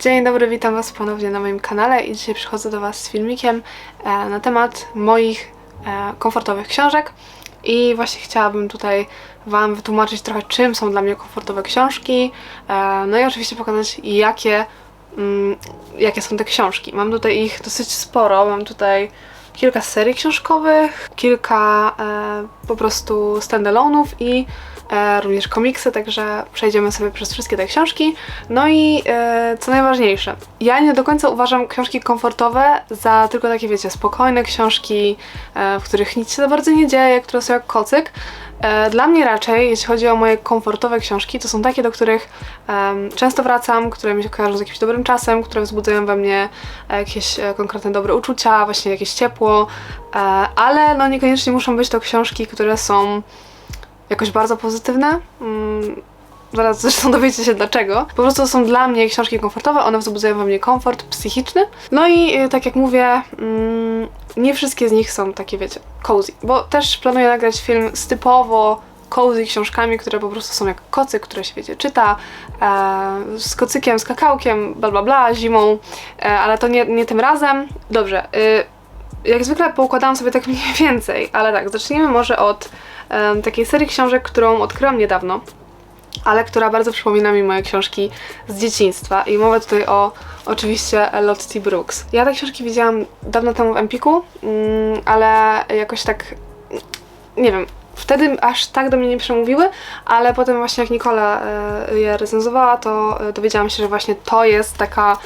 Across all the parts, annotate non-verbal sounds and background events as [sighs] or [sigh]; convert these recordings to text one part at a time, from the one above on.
Dzień dobry, witam Was ponownie na moim kanale i dzisiaj przychodzę do Was z filmikiem e, na temat moich e, komfortowych książek i właśnie chciałabym tutaj Wam wytłumaczyć trochę czym są dla mnie komfortowe książki, e, no i oczywiście pokazać jakie, mm, jakie są te książki. Mam tutaj ich dosyć sporo, mam tutaj kilka serii książkowych, kilka po prostu standalone'ów i również komiksy, także przejdziemy sobie przez wszystkie te książki. No i e, co najważniejsze, ja nie do końca uważam książki komfortowe za tylko takie, wiecie, spokojne książki, e, w których nic się za bardzo nie dzieje, które są jak kocyk. E, Dla mnie raczej, jeśli chodzi o moje komfortowe książki, to są takie, do których em, często wracam, które mi się kojarzą z jakimś dobrym czasem, które wzbudzają we mnie e, jakieś e, konkretne dobre uczucia, właśnie jakieś ciepło, e, ale no niekoniecznie muszą być to książki, które są jakoś bardzo pozytywne. Mm, Zaraz [laughs] zresztą dowiecie się dlaczego. Po prostu są dla mnie książki komfortowe, one wzbudzają we mnie komfort psychiczny. No i y, tak jak mówię, mm, nie wszystkie z nich są takie, wiecie, cozy. Bo też planuję nagrać film z typowo cozy książkami, które po prostu są jak kocyk, które się, wiecie, czyta e, z kocykiem, z kakałkiem, bla bla bla, zimą, e, ale to nie, nie tym razem. Dobrze, y, jak zwykle poukładałam sobie tak [laughs] mniej więcej, ale tak, zacznijmy może od em, takiej serii książek, którą odkryłam niedawno ale która bardzo przypomina mi moje książki z dzieciństwa. I mowa tutaj o oczywiście Lottie Brooks. Ja te książki widziałam dawno temu w Empiku, mm, ale jakoś tak nie wiem. Wtedy aż tak do mnie nie przemówiły, ale potem właśnie jak Nikola e, je recenzowała, to e, dowiedziałam się, że właśnie to jest taka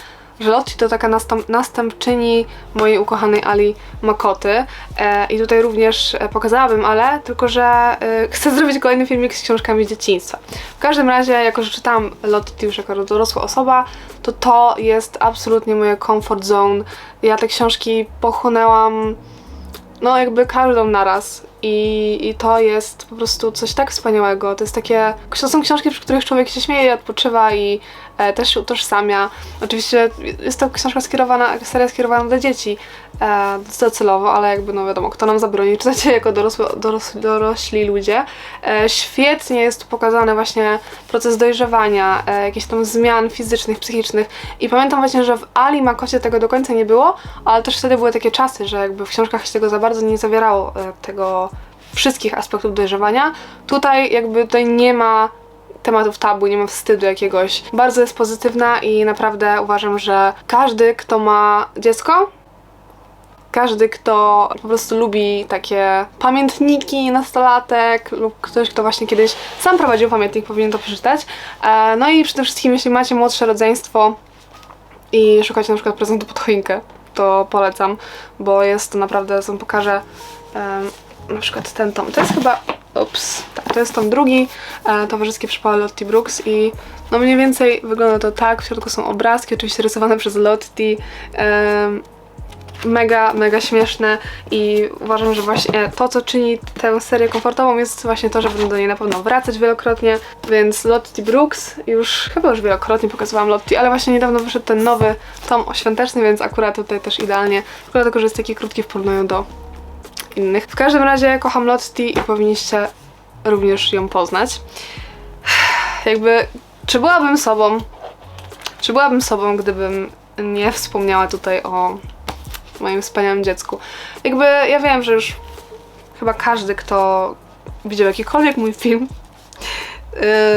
że Lottie to taka następ, następczyni mojej ukochanej Ali Makoty. E, I tutaj również e, pokazałabym Ale, tylko że e, chcę zrobić kolejny filmik z książkami z dzieciństwa. W każdym razie, jako że czytałam Lottie już jako dorosła osoba, to to jest absolutnie moje comfort zone. Ja te książki pochłonęłam no jakby każdą naraz i, i to jest po prostu coś tak wspaniałego. To jest takie, to są książki, przy których człowiek się śmieje, odpoczywa i e, też się utożsamia. Oczywiście jest to książka skierowana, seria skierowana dla dzieci e, docelowo, ale jakby no wiadomo, kto nam zabroni czytać jako dorosły, doros, dorośli ludzie. E, świetnie jest tu pokazany właśnie proces dojrzewania, e, jakichś tam zmian fizycznych, psychicznych i pamiętam właśnie, że w Ali Makocie tego do końca nie było, ale też wtedy były takie czasy, że jakby w książkach się tego za bardzo nie zawierało, e, tego wszystkich aspektów dojrzewania. Tutaj jakby tutaj nie ma tematów tabu, nie ma wstydu jakiegoś. Bardzo jest pozytywna i naprawdę uważam, że każdy, kto ma dziecko, każdy, kto po prostu lubi takie pamiętniki nastolatek lub ktoś, kto właśnie kiedyś sam prowadził pamiętnik, powinien to przeczytać. E, No i przede wszystkim, jeśli macie młodsze rodzeństwo i szukacie na przykład prezentu pod choinkę, to polecam, bo jest to naprawdę, co pokażę na przykład ten tom. To jest chyba, ups, tak, to jest tom drugi, e, Towarzyskie Przypały Lottie Brooks i no mniej więcej wygląda to tak, w środku są obrazki, oczywiście rysowane przez Lottie, em, mega, mega śmieszne i uważam, że właśnie to, co czyni tę serię komfortową jest właśnie to, że będę do niej na pewno wracać wielokrotnie, więc Lottie Brooks, już chyba już wielokrotnie pokazywałam Lottie, ale właśnie niedawno wyszedł ten nowy tom oświąteczny, więc akurat tutaj też idealnie, tylko dlatego, że jest taki krótki w porównaniu do innych. W każdym razie kocham Lottie i powinniście również ją poznać. [sighs] Jakby, czy byłabym sobą, czy byłabym sobą, gdybym nie wspomniała tutaj o moim wspaniałym dziecku. Jakby ja wiem, że już chyba każdy, kto widział jakikolwiek mój film,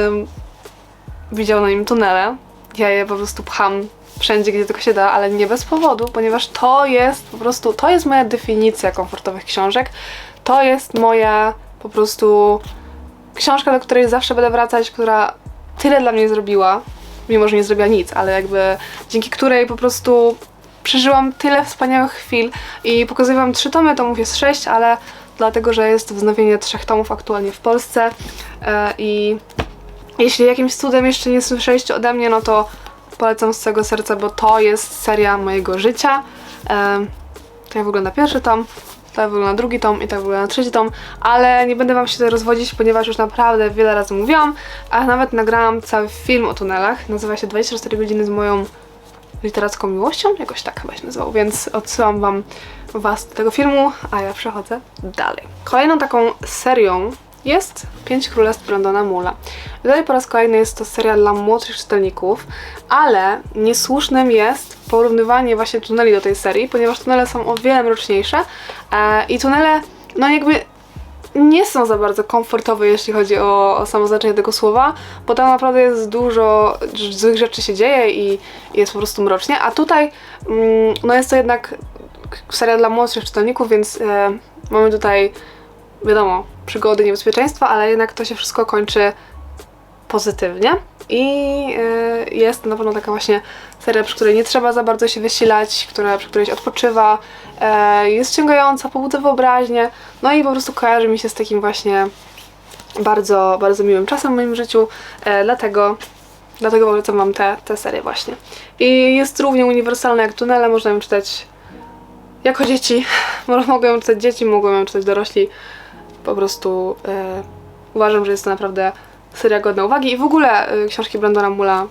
ym, widział na nim tunele. Ja je po prostu pcham wszędzie, gdzie tylko się da, ale nie bez powodu, ponieważ to jest po prostu, to jest moja definicja komfortowych książek. To jest moja po prostu książka, do której zawsze będę wracać, która tyle dla mnie zrobiła, mimo że nie zrobiła nic, ale jakby dzięki której po prostu przeżyłam tyle wspaniałych chwil i pokazuję wam trzy tomy, tomów jest sześć, ale dlatego, że jest wznowienie trzech tomów aktualnie w Polsce e, i jeśli jakimś cudem jeszcze nie słyszeliście ode mnie, no to polecam z całego serca, bo to jest seria mojego życia. E, tak wygląda pierwszy tom, tak wygląda drugi tom i tak wygląda trzeci tom, ale nie będę wam się tutaj rozwodzić, ponieważ już naprawdę wiele razy mówiłam, a nawet nagrałam cały film o tunelach. Nazywa się 24 godziny z moją literacką miłością, jakoś tak chyba się nazywał, więc odsyłam wam was do tego filmu, a ja przechodzę dalej. Kolejną taką serią jest Pięć Królestw Brandona. I Tutaj po raz kolejny jest to seria dla młodszych czytelników, ale niesłusznym jest porównywanie właśnie tuneli do tej serii, ponieważ tunele są o wiele mroczniejsze e, i tunele, no jakby nie są za bardzo komfortowe, jeśli chodzi o, o samo znaczenie tego słowa, bo tam naprawdę jest dużo złych rzeczy się dzieje i, jest po prostu mrocznie, a tutaj mm, no jest to jednak seria dla młodszych czytelników, więc e, mamy tutaj wiadomo, przygody, niebezpieczeństwa, ale jednak to się wszystko kończy pozytywnie i y, jest na pewno taka właśnie seria, przy której nie trzeba za bardzo się wysilać, która, przy której się odpoczywa, e, jest ściągająca, pobudza wyobraźnię, no i po prostu kojarzy mi się z takim właśnie bardzo, bardzo miłym czasem w moim życiu, e, dlatego Dlatego polecam Wam tę te, te serię właśnie. I jest równie uniwersalna jak tunele, można ją czytać jako dzieci. [laughs] Mogą ją czytać dzieci, mogą ją czytać dorośli. Po prostu e, uważam, że jest to naprawdę seria godna uwagi i w ogóle e, książki Brandona Mula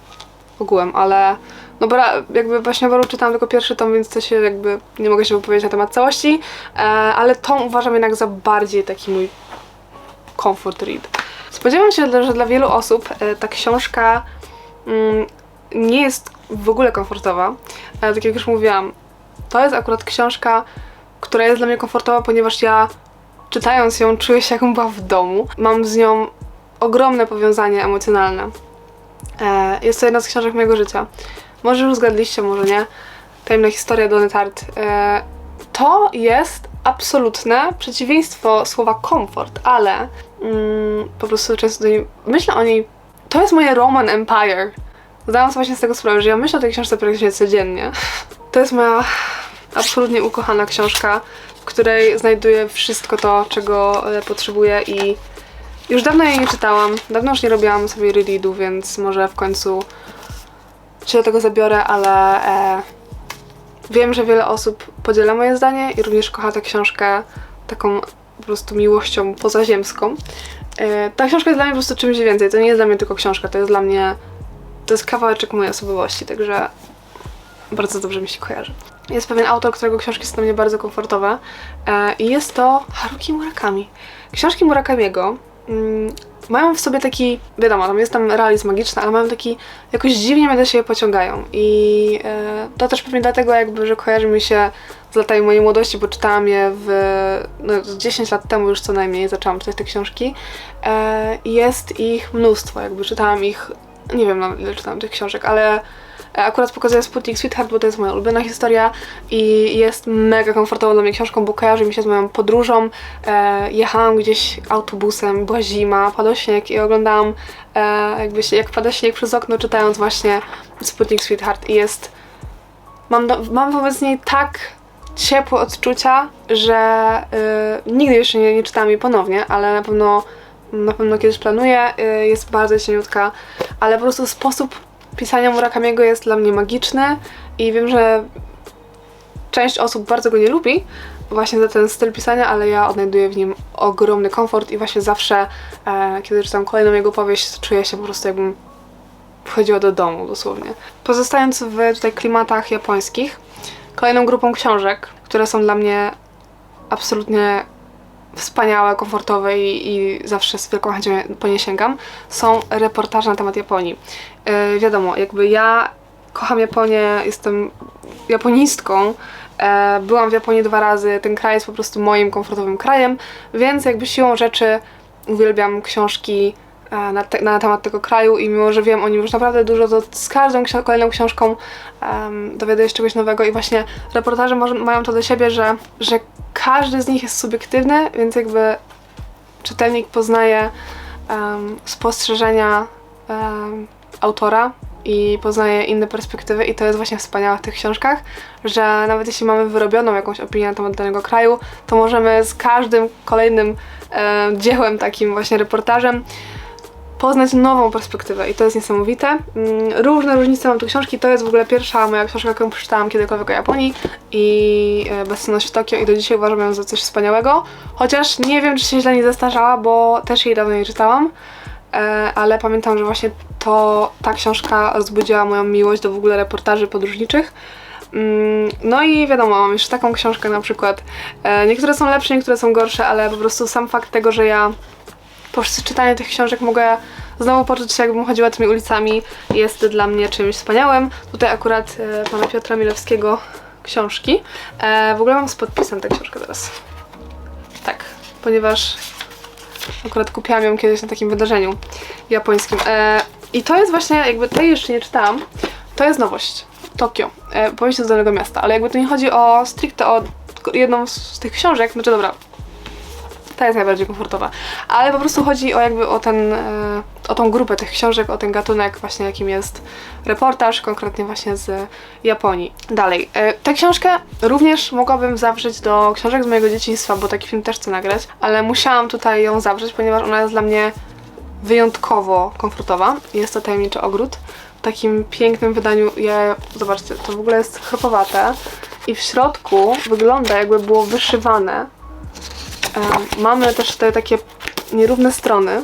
ogółem, ale no bo jakby właśnie Waru czytałam tylko pierwszy tom, więc to się jakby nie mogę się wypowiedzieć na temat całości, e, ale tom uważam jednak za bardziej taki mój comfort read. Spodziewam się, że dla wielu osób e, ta książka mm, nie jest w ogóle komfortowa, ale tak jak już mówiłam, to jest akurat książka, która jest dla mnie komfortowa, ponieważ ja czytając ją czuję się jakbym była w domu. Mam z nią ogromne powiązanie emocjonalne. E, jest to jedna z książek mojego życia. Może już zgadliście, może nie. Tajemna historia Donny Tart. E, to jest absolutne przeciwieństwo słowa komfort, ale mm, po prostu często do niej, myślę o niej. To jest moje Roman Empire. Zdałam sobie właśnie z tego sprawę, że ja myślę o tej książce praktycznie codziennie. To jest moja absolutnie ukochana książka, w której znajduję wszystko to, czego e, potrzebuję i już dawno jej nie czytałam. Dawno już nie robiłam sobie rereadu, więc może w końcu się do tego zabiorę, ale e, wiem, że wiele osób podziela moje zdanie i również kocha tę książkę taką po prostu miłością pozaziemską. E, ta książka jest dla mnie po prostu czymś więcej. To nie jest dla mnie tylko książka, to jest dla mnie to jest kawałeczek mojej osobowości, także bardzo dobrze mi się kojarzy. Jest pewien autor, którego książki są dla mnie bardzo komfortowe e, i jest to Haruki Murakami. Książki Murakamiego mm, mają w sobie taki, wiadomo, tam jest tam realizm magiczny, ale mają taki, jakoś dziwnie mnie do siebie pociągają. I e, to też pewnie dlatego jakby, że kojarzy mi się z latami mojej młodości, bo czytałam je w, no 10 lat temu już co najmniej zaczęłam czytać te książki. E, jest ich mnóstwo, jakby czytałam ich, nie wiem ile czytałam tych książek, ale Akurat pokazuję Sputnik Sweetheart, bo to jest moja ulubiona historia i jest mega komfortową dla mnie książką, bo kojarzy mi się z moją podróżą. E, jechałam gdzieś autobusem, była zima, padał śnieg i oglądałam e, jakby się, jak pada śnieg przez okno, czytając właśnie Sputnik Sweetheart i jest... Mam, do, mam wobec niej tak ciepłe odczucia, że y, nigdy jeszcze nie, nie czytałam jej ponownie, ale na pewno na pewno kiedyś planuję, y, jest bardzo cieniutka, ale po prostu sposób pisania Murakamiego jest dla mnie magiczne i wiem, że część osób bardzo go nie lubi właśnie za ten styl pisania, ale ja odnajduję w nim ogromny komfort i właśnie zawsze, e, kiedy czytam kolejną jego powieść, czuję się po prostu jakbym wchodziła do domu dosłownie. Pozostając w tutaj klimatach japońskich, kolejną grupą książek, które są dla mnie absolutnie wspaniałe, komfortowe i, i, zawsze z wielką chęcią po nie sięgam, są reportaże na temat Japonii. Yy, wiadomo, jakby ja kocham Japonię, jestem japonistką, e, byłam w Japonii dwa razy, ten kraj jest po prostu moim komfortowym krajem, więc jakby siłą rzeczy uwielbiam książki e, na, te, na, temat tego kraju i mimo, że wiem o nim już naprawdę dużo, to z każdą ksi kolejną książką um, dowiaduję się czegoś nowego i właśnie reportaże może, mają to do siebie, że, że każdy z nich jest subiektywny, więc jakby czytelnik poznaje um, spostrzeżenia um, autora i poznaje inne perspektywy i to jest właśnie wspaniałe w tych książkach, że nawet jeśli mamy wyrobioną jakąś opinię na temat danego kraju, to możemy z każdym kolejnym dziełem, takim właśnie reportażem poznać nową perspektywę i to jest niesamowite. Mm, różne różnice mam tu książki, to jest w ogóle pierwsza moja książka, którą przeczytałam kiedykolwiek o Japonii i e, Bezsenność w Tokio i do dzisiaj uważam ją za coś wspaniałego, chociaż nie wiem, czy się źle nie zestarzała, bo też jej dawno nie czytałam, e, ale pamiętam, że właśnie to ta książka rozbudziła moją miłość do w ogóle reportaży podróżniczych. Mm, no i wiadomo, mam jeszcze taką książkę na przykład. E, niektóre są lepsze, niektóre są gorsze, ale po prostu sam fakt tego, że ja poprzez czytanie tych książek mogę znowu poczuć się, jakbym chodziła tymi ulicami. Jest dla mnie czymś wspaniałym. Tutaj akurat e, pana Piotra Milewskiego książki. E, w ogóle mam z podpisem tę książkę teraz. Tak, ponieważ akurat kupiłam ją kiedyś na takim wydarzeniu japońskim. E, I to jest właśnie, jakby tej jeszcze nie czytałam, to jest nowość. Tokio, e, powieść z Dolnego Miasta, ale jakby tu nie chodzi o stricte o jedną z tych książek, znaczy dobra, ta jest najbardziej komfortowa, ale po prostu chodzi o jakby o ten, e, o tą grupę tych książek, o ten gatunek właśnie jakim jest reportaż, konkretnie właśnie z Japonii. Dalej, e, tę książkę również mogłabym zawrzeć do książek z mojego dzieciństwa, bo taki film też chcę nagrać, ale musiałam tutaj ją zawrzeć, ponieważ ona jest dla mnie wyjątkowo komfortowa. Jest to Tajemniczy Ogród. W takim pięknym wydaniu, ja, zobaczcie, to w ogóle jest chropowate i w środku wygląda jakby było wyszywane. Mamy też tutaj takie nierówne strony.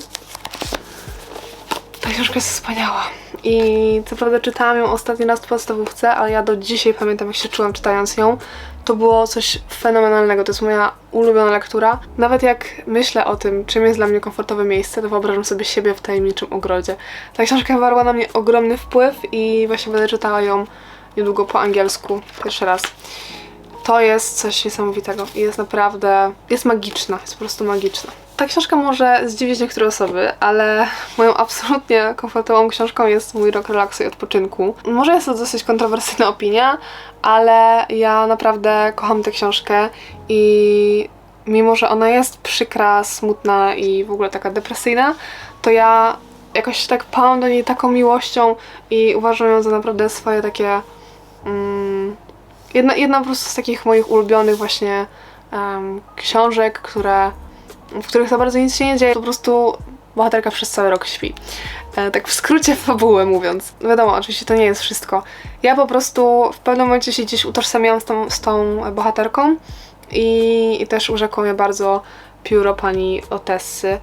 Ta książka jest wspaniała. I co prawda czytałam ją ostatni raz w podstawówce, ale ja do dzisiaj pamiętam jak się czułam czytając ją. To było coś fenomenalnego. To jest moja ulubiona lektura. Nawet jak myślę o tym, czym jest dla mnie komfortowe miejsce, to wyobrażam sobie siebie w tajemniczym ogrodzie. Ta książka wywarła na mnie ogromny wpływ i właśnie będę czytała ją niedługo po angielsku pierwszy raz. To jest coś niesamowitego i jest naprawdę, jest magiczna, jest po prostu magiczna. Ta książka może zdziwić niektóre osoby, ale moją absolutnie komfortową książką jest mój rok relaksu i odpoczynku. Może jest to dosyć kontrowersyjna opinia, ale ja naprawdę kocham tę książkę i mimo, że ona jest przykra, smutna i w ogóle taka depresyjna, to ja jakoś tak pałam do niej taką miłością i uważam ją za naprawdę swoje takie mm, jedna, jedna po prostu z takich moich ulubionych właśnie em, książek, które, w których za bardzo nic się nie dzieje. Po prostu bohaterka przez cały rok śpi. E, tak w skrócie fabułę mówiąc. Wiadomo, oczywiście to nie jest wszystko. Ja po prostu w pewnym momencie się gdzieś utożsamiałam z tą, z tą bohaterką i, i też urzekło mnie bardzo pióro pani Otessy.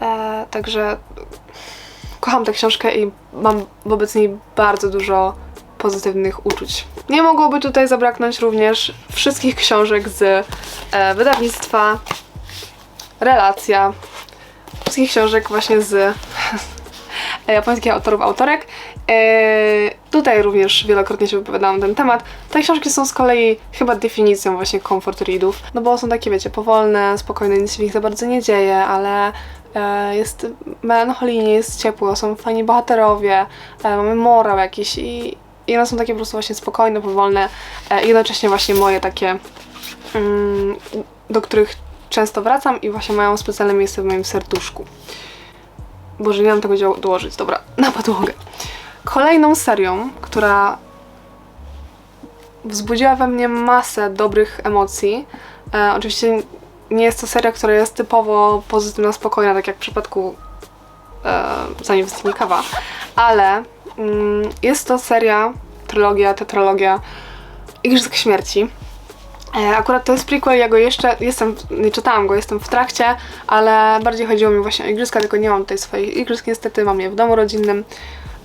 E, także kocham tę książkę i mam wobec niej bardzo dużo pozytywnych uczuć. Nie mogłoby tutaj zabraknąć również wszystkich książek z e, wydawnictwa Relacja. Wszystkich książek właśnie z [laughs] japońskich autorów, autorek. E, tutaj również wielokrotnie się wypowiadałam na ten temat. Te książki są z kolei chyba definicją właśnie comfort readów, no bo są takie, wiecie, powolne, spokojne, nic się w nich za bardzo nie dzieje, ale e, jest melancholijnie, jest ciepło, są fajni bohaterowie, e, mamy morał jakiś i, i one są takie po prostu właśnie spokojne, powolne, e, jednocześnie właśnie moje takie, mm, do których często wracam i właśnie mają specjalne miejsce w moim serduszku. Boże, nie mam tego dołożyć. Dobra, [laughs] na podłogę. Kolejną serią, która wzbudziła we mnie masę dobrych emocji. E, oczywiście nie jest to seria, która jest typowo pozytywna, spokojna, tak jak w przypadku e, zanim kawa, ale jest to seria, trylogia, tetralogia Igrzysk Śmierci. E, Akurat to jest prequel, ja go jeszcze jestem, nie czytałam go, jestem w trakcie, ale bardziej chodziło mi właśnie o igrzyska, tylko nie mam tutaj swoich igrzysk niestety, mam je w domu rodzinnym.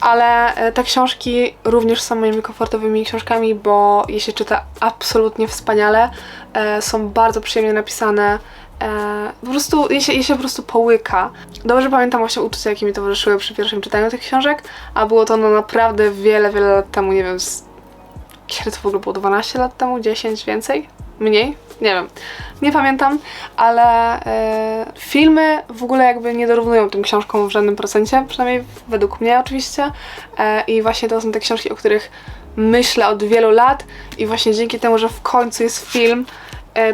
Ale e, te książki również są moimi komfortowymi książkami, bo je się czyta absolutnie wspaniale, e, są bardzo przyjemnie napisane, e, po prostu je się, je się po prostu połyka. Dobrze pamiętam właśnie uczucia, jakie mi towarzyszyły przy pierwszym czytaniu tych książek, a było to no naprawdę wiele, wiele lat temu, nie wiem, z kiedy to w ogóle było 12 lat temu, 10 więcej? Mniej? Nie wiem. Nie pamiętam, ale e, filmy w ogóle jakby nie dorównują tym książkom w żadnym procencie, przynajmniej według mnie oczywiście. E, I właśnie to są te książki, o których myślę od wielu lat i właśnie dzięki temu, że w końcu jest film,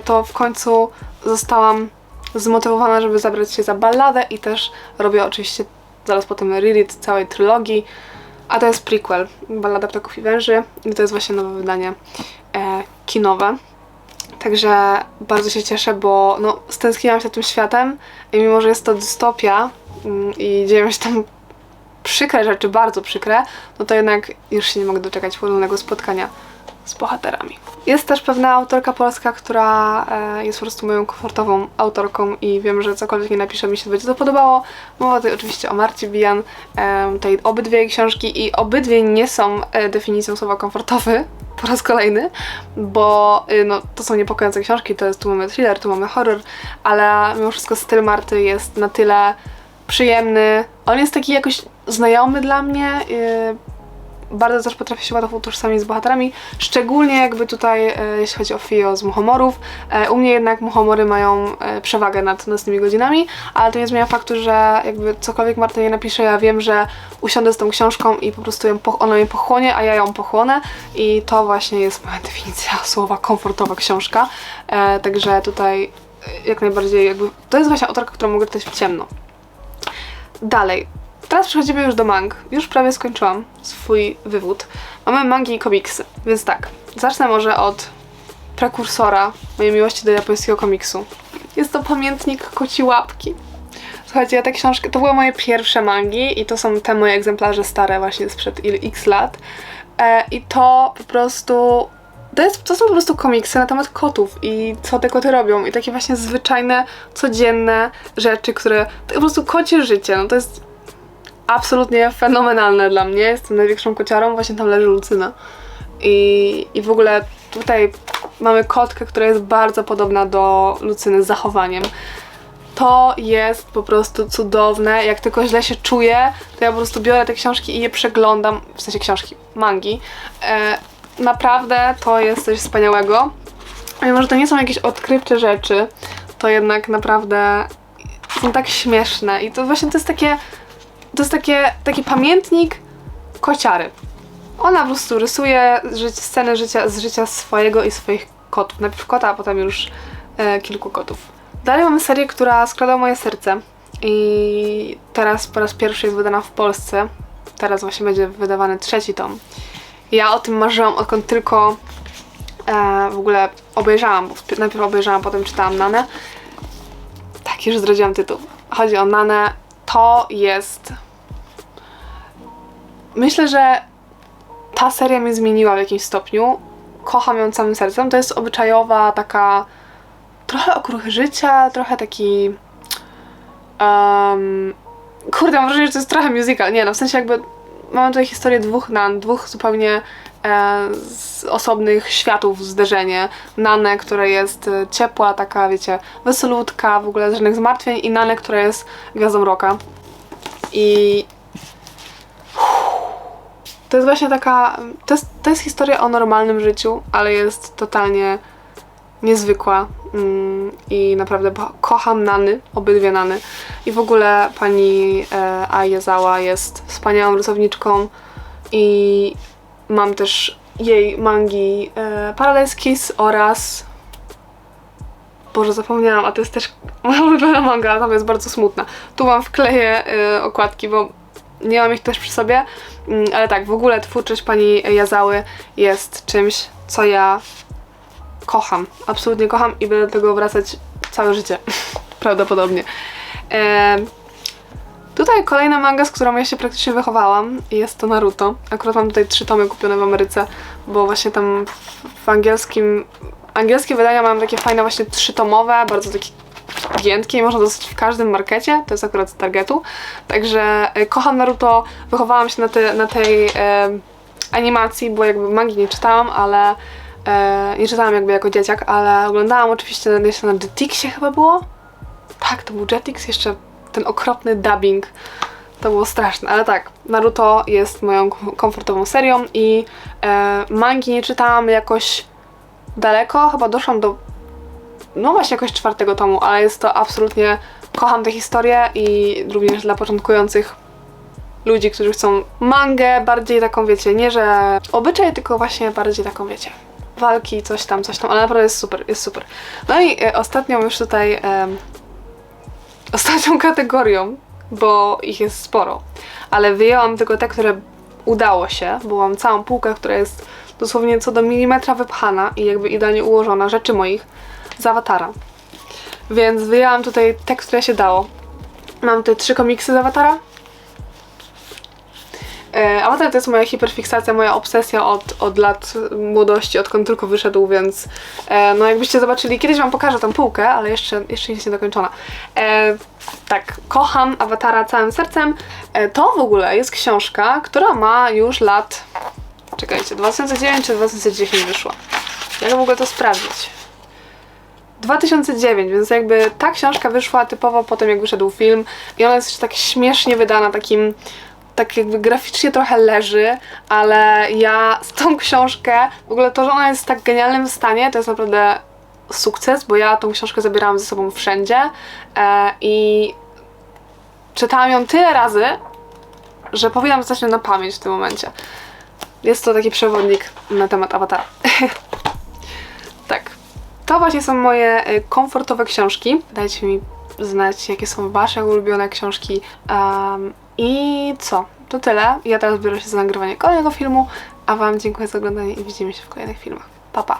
to w końcu zostałam zmotywowana, żeby zabrać się za balladę i też robię oczywiście zaraz potem reread całej trylogii. A to jest prequel, Ballada Ptaków i Węży i to jest właśnie nowe wydanie e, kinowe. Także bardzo się cieszę, bo no, stęskniłam się tym światem i mimo, że jest to dystopia mm, i dzieją się tam przykre rzeczy, bardzo przykre, no to jednak już się nie mogę doczekać ponownego spotkania z bohaterami. Jest też pewna autorka polska, która e, jest po prostu moją komfortową autorką i wiem, że cokolwiek nie napiszę mi się będzie to podobało. Mowa tutaj oczywiście o Marci Bijan, tej obydwie jej książki i obydwie nie są e, definicją słowa komfortowy, [laughs] po raz kolejny, bo y, no, to są niepokojące książki, to jest, tu mamy thriller, tu mamy horror, ale mimo wszystko styl Marty jest na tyle przyjemny. On jest taki jakoś znajomy dla mnie. y, bardzo też potrafię się łatwo utożsamić z bohaterami, szczególnie jakby tutaj, e, jeśli chodzi o Fio z Muchomorów. E, u mnie jednak Muchomory mają e, przewagę nad nocnymi godzinami, ale to nie zmienia faktu, że jakby cokolwiek Marta nie napisze, ja wiem, że usiądę z tą książką i po prostu ją, ona mnie pochłonie, a ja ją pochłonę i to właśnie jest moja [laughs] definicja słowa komfortowa książka. Także tutaj jak najbardziej jakby, to jest właśnie autorka, którą mogę czytać w ciemno. Dalej. Teraz przechodzimy już do mang. Już prawie skończyłam swój wywód. Mamy mangi i komiksy, więc tak. Zacznę może od prekursora mojej miłości do japońskiego komiksu. Jest to pamiętnik koci łapki. Słuchajcie, ja tę książkę, to były moje pierwsze mangi i to są te moje egzemplarze stare właśnie sprzed x lat. E, I to po prostu to, jest, to są po prostu komiksy na temat kotów i co te koty robią. I takie właśnie zwyczajne, codzienne rzeczy, które. To po prostu kocie życie. No to jest absolutnie fenomenalne dla mnie. Jestem największą kociarą, właśnie tam leży Lucyna. I, I w ogóle tutaj mamy kotkę, która jest bardzo podobna do Lucyny z zachowaniem. To jest po prostu cudowne. Jak tylko źle się czuję, to ja po prostu biorę te książki i je przeglądam, w sensie książki, mangi. E, naprawdę to jest coś wspaniałego. Mimo, że to nie są jakieś odkrywcze rzeczy, to jednak naprawdę są tak śmieszne. I to właśnie to jest takie. To jest takie, taki pamiętnik kociary. Ona po prostu rysuje ży- sceny życia, z życia swojego i swoich kotów. Najpierw kota, a potem już e, kilku kotów. Dalej mamy serię, która skradła moje serce. I teraz po raz pierwszy jest wydana w Polsce. Teraz właśnie będzie wydawany trzeci tom. Ja o tym marzyłam, odkąd tylko e, w ogóle obejrzałam, bo najpierw obejrzałam, potem czytałam Nanę. Tak, już zdradziłam tytuł. Chodzi o Nanę. To jest... Myślę, że ta seria mnie zmieniła w jakimś stopniu. Kocham ją całym sercem. To jest obyczajowa, taka trochę okruchy życia, trochę taki... Um, kurde, mam wrażenie, że to jest trochę musical. Nie, no w sensie jakby mamy tutaj historię dwóch nan, dwóch zupełnie e, z osobnych światów zderzenie. Nanę, która jest e, ciepła, taka wiecie, wesolutka, w ogóle żadnych zmartwień i Nanę, która jest gwiazdą roka. I to jest właśnie taka. To jest, to jest historia o normalnym życiu, ale jest totalnie niezwykła. Mm, I naprawdę kocham Nany, obydwie Nany. I w ogóle pani e, Ajezawa jest wspaniałą rysowniczką. I mam też jej mangi e, Paradise Kiss oraz. Boże, zapomniałam, a to jest też [laughs] ulubiona manga, tam jest bardzo smutna. Tu wam wkleję e, okładki, bo nie mam ich też przy sobie, Mm, ale tak, w ogóle twórczość pani Jazały jest czymś, co ja kocham. Absolutnie kocham i będę do tego wracać całe życie. [laughs] Prawdopodobnie. Em, Tutaj kolejna manga, z którą ja się praktycznie wychowałam jest to Naruto. Akurat mam tutaj trzy tomy kupione w Ameryce, bo właśnie tam w- w angielskim angielskie wydania mają takie fajne właśnie trzytomowe, bardzo takie giętkie i można dostać w każdym markecie, to jest akurat z Targetu. Także e, kocham Naruto, wychowałam się na, te, na tej e, animacji, bo jakby mangi nie czytałam, ale e, nie czytałam jakby jako dzieciak, ale oglądałam oczywiście jeszcze na Jetixie chyba było. Tak, to był Jetix, jeszcze ten okropny dubbing. To było straszne, ale tak, Naruto jest moją kom- komfortową serią i e, mangi nie czytałam jakoś daleko, chyba doszłam do no właśnie jakoś czwartego tomu, ale jest to absolutnie, kocham tę historię i również dla początkujących ludzi, którzy chcą mangę, bardziej taką wiecie, nie że obyczaj, tylko właśnie bardziej taką wiecie, walki, coś tam, coś tam, ale naprawdę jest super, jest super. No i e, ostatnią już tutaj, em, [laughs] ostatnią kategorią, bo ich jest sporo, ale wyjęłam tylko te, które udało się, bo mam całą półkę, która jest dosłownie co do milimetra wypchana i jakby idealnie ułożona rzeczy moich z Awatara. Więc wyjęłam tutaj te, które się dało. Mam te trzy komiksy z Awatara. E, Avatar to jest moja hiperfiksacja, moja obsesja od, od lat młodości, odkąd tylko wyszedł, więc e, no jakbyście zobaczyli, kiedyś wam pokażę tą półkę, ale jeszcze, jeszcze jest niedokończona. E, tak, kocham Awatara całym sercem. E, to w ogóle jest książka, która ma już lat Czekajcie, 2009 czy 2010 wyszła? Jak w ogóle to sprawdzić? 2009, więc jakby ta książka wyszła typowo po tym, jak wyszedł film i ona jest tak śmiesznie wydana, takim tak jakby graficznie trochę leży, ale ja z tą książkę, w ogóle to, że ona jest w tak genialnym stanie, to jest naprawdę sukces, bo ja tą książkę zabierałam ze sobą wszędzie e, i czytałam ją tyle razy, że powinnam znać na pamięć w tym momencie. Jest to taki przewodnik na temat awatara. [laughs] tak. To właśnie są moje y, komfortowe książki. Dajcie mi znać, jakie są wasze ulubione książki. Um, I co? To tyle. Ja teraz biorę się za nagrywanie kolejnego filmu, a wam dziękuję za oglądanie i widzimy się w kolejnych filmach. Pa, pa!